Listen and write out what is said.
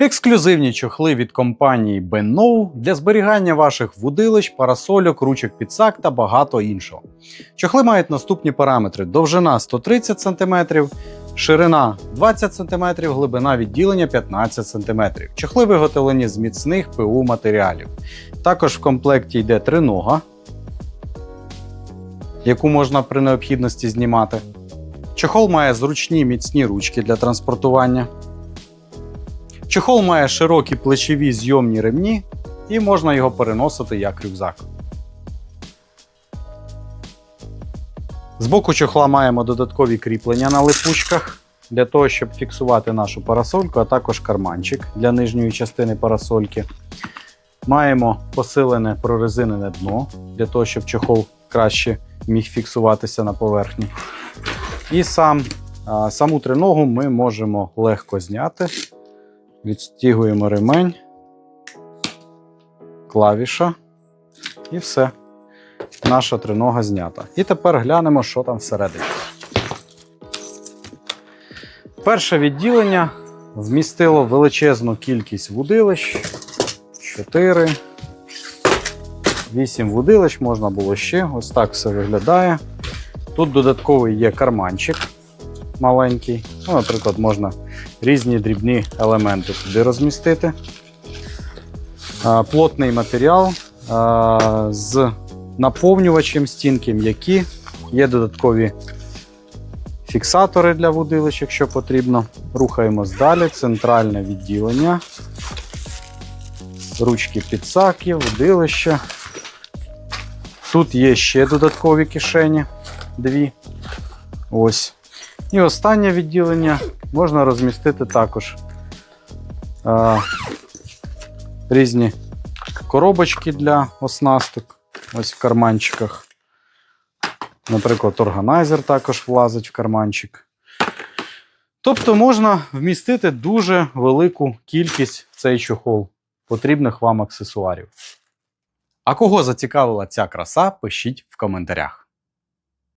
Ексклюзивні чохли від компанії Benno для зберігання ваших вудилищ, парасольок, ручок підсак та багато іншого. Чохли мають наступні параметри: довжина 130 см, ширина 20 см, глибина відділення 15 см. Чохли виготовлені з міцних ПУ матеріалів. Також в комплекті йде тринога, яку можна при необхідності знімати. Чохол має зручні міцні ручки для транспортування. Чохол має широкі плечові зйомні ремні і можна його переносити як рюкзак. Збоку чохла маємо додаткові кріплення на липучках для того, щоб фіксувати нашу парасольку, а також карманчик для нижньої частини парасольки. Маємо посилене прорезинене дно для того, щоб чохол краще міг фіксуватися на поверхні. І сам, саму триногу ми можемо легко зняти. Відстігуємо ремень, клавіша і все. Наша тринога знята. І тепер глянемо, що там всередині. Перше відділення вмістило величезну кількість вудилищ. 4, 8 вудилищ, можна було ще. Ось так все виглядає. Тут додатковий є карманчик маленький. Ну, наприклад, можна різні дрібні елементи туди розмістити. Плотний матеріал з наповнювачем стінки м'які. Є додаткові фіксатори для вудилищ, якщо потрібно. Рухаємось далі. Центральне відділення. Ручки підсаки, вудилища. Тут є ще додаткові кишені. Дві. Ось. І останнє відділення можна розмістити також а, різні коробочки для оснасток. Ось в карманчиках. Наприклад, органайзер також влазить в карманчик. Тобто можна вмістити дуже велику кількість в цей чохол потрібних вам аксесуарів. А кого зацікавила ця краса, пишіть в коментарях.